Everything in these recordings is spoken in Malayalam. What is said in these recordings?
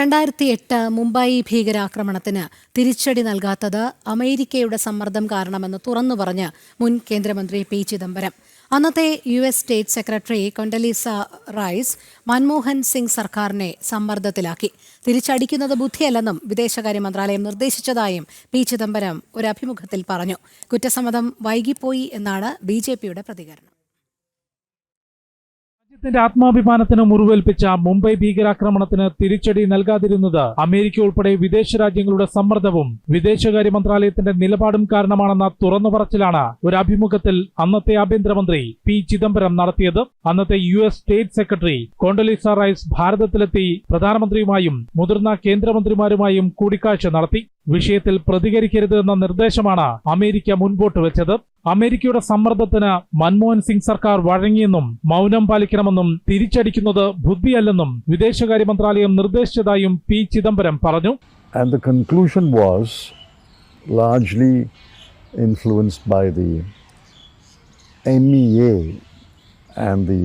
രണ്ടായിരത്തി എട്ട് മുംബൈ ഭീകരാക്രമണത്തിന് തിരിച്ചടി നൽകാത്തത് അമേരിക്കയുടെ സമ്മർദ്ദം കാരണമെന്ന് തുറന്നു പറഞ്ഞ് മുൻ കേന്ദ്രമന്ത്രി പി ചിദംബരം. അന്നത്തെ U S state secretary Condoleezza Rice Manmohan Singh സർക്കാരിനെ സമ്മർദ്ദത്തിലാക്കി. തിരിച്ചടിക്കുന്നത് ബുദ്ധിയല്ലെന്നും വിദേശകാര്യ മന്ത്രാലയം നിർദ്ദേശിച്ചതായും പി ചിദംബരം ഒരു അഭിമുഖത്തിൽ പറഞ്ഞു. കുറ്റസമ്മതം വൈകിപ്പോയി എന്നാണ് ബി പ്രതികരണം. രാജ്യത്തിന്റെ ആത്മാഭിമാനത്തിന് മുറിവേൽപ്പിച്ച മുംബൈ ഭീകരാക്രമണത്തിന് തിരിച്ചടി നൽകാതിരുന്നത് അമേരിക്ക ഉൾപ്പെടെ വിദേശ രാജ്യങ്ങളുടെ സമ്മർദ്ദവും വിദേശകാര്യ മന്ത്രാലയത്തിന്റെ നിലപാടും കാരണമാണെന്ന തുറന്നു പറച്ചിലാണ് ഒരു അഭിമുഖത്തിൽ അന്നത്തെ ആഭ്യന്തരമന്ത്രി പി ചിദംബരം നടത്തിയത്. അന്നത്തെ U S state secretary Condoleezza Rice ഭാരതത്തിലെത്തി പ്രധാനമന്ത്രിയുമായും മുതിർന്ന കേന്ദ്രമന്ത്രിമാരുമായും കൂടിക്കാഴ്ച നടത്തി. വിഷയത്തിൽ പ്രതികരിക്കരുത് എന്ന നിർദ്ദേശമാണ് അമേരിക്ക മുൻപോട്ട് വെച്ചത്. അമേരിക്കയുടെ സമ്മർദ്ദത്തിന് മൻമോഹൻ സിംഗ് സർക്കാർ വഴങ്ങിയെന്നും മൗനം പാലിക്കണമെന്നും തിരിച്ചടിക്കുന്നത് ബുദ്ധിയല്ലെന്നും വിദേശകാര്യ മന്ത്രാലയം നിർദ്ദേശിച്ചതായും പി ചിദംബരം പറഞ്ഞു. And the conclusion was largely influenced by the MEA and the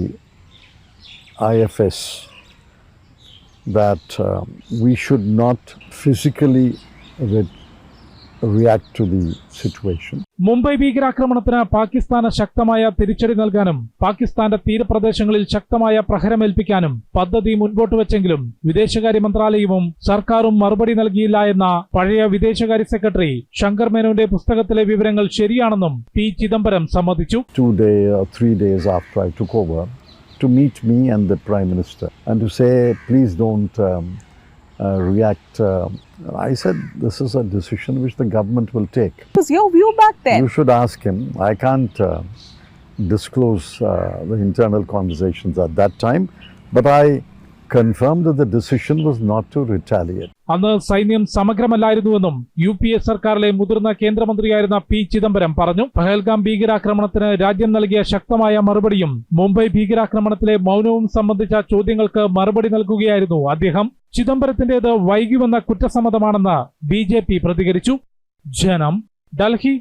IFS that um, we should not physically Mumbai ഭീകരാക്രമണത്തിന് പാകിസ്ഥാന് ശക്തമായ തിരിച്ചടി നൽകാനും പാകിസ്ഥാന്റെ തീരപ്രദേശങ്ങളിൽ ശക്തമായ പ്രഹരമേൽപ്പിക്കാനും പദ്ധതി മുൻപോട്ട് വെച്ചെങ്കിലും വിദേശകാര്യ മന്ത്രാലയവും സർക്കാരും മറുപടി നൽകിയില്ല എന്ന പഴയ വിദേശകാര്യ സെക്രട്ടറി ശങ്കർ മേനോന്റെ പുസ്തകത്തിലെ വിവരങ്ങൾ ശരിയാണെന്നും പി ചിദംബരം സമ്മതിച്ചു. To meet me and the Prime Minister and to say, please don't um, uh, react. um I said, this is a decision which the government will take. was your view back then? You should ask him. I can't uh, disclose uh, the internal conversations at that time, but I confirmed that the decision was not to retaliate. അന്ന് സൈന്യം സമഗ്രമല്ലായിരുന്നുവെന്നും യു പി എ സർക്കാരിലെ മുതിർന്ന കേന്ദ്രമന്ത്രിയായിരുന്ന പി ചിദംബരം പറഞ്ഞു പഹൽഗാം ഭീകരാക്രമണത്തിന് രാജ്യം നൽകിയ ശക്തമായ മറുപടിയും മുംബൈ ഭീകരാക്രമണത്തിലെ മൗനവും സംബന്ധിച്ച ചോദ്യങ്ങൾക്ക് മറുപടി നൽകുകയായിരുന്നു അദ്ദേഹം ചിദംബരത്തിന്റേത് വൈകി വന്ന കുറ്റസമ്മതമാണെന്ന് ബി പ്രതികരിച്ചു. ജനം ഡൽഹി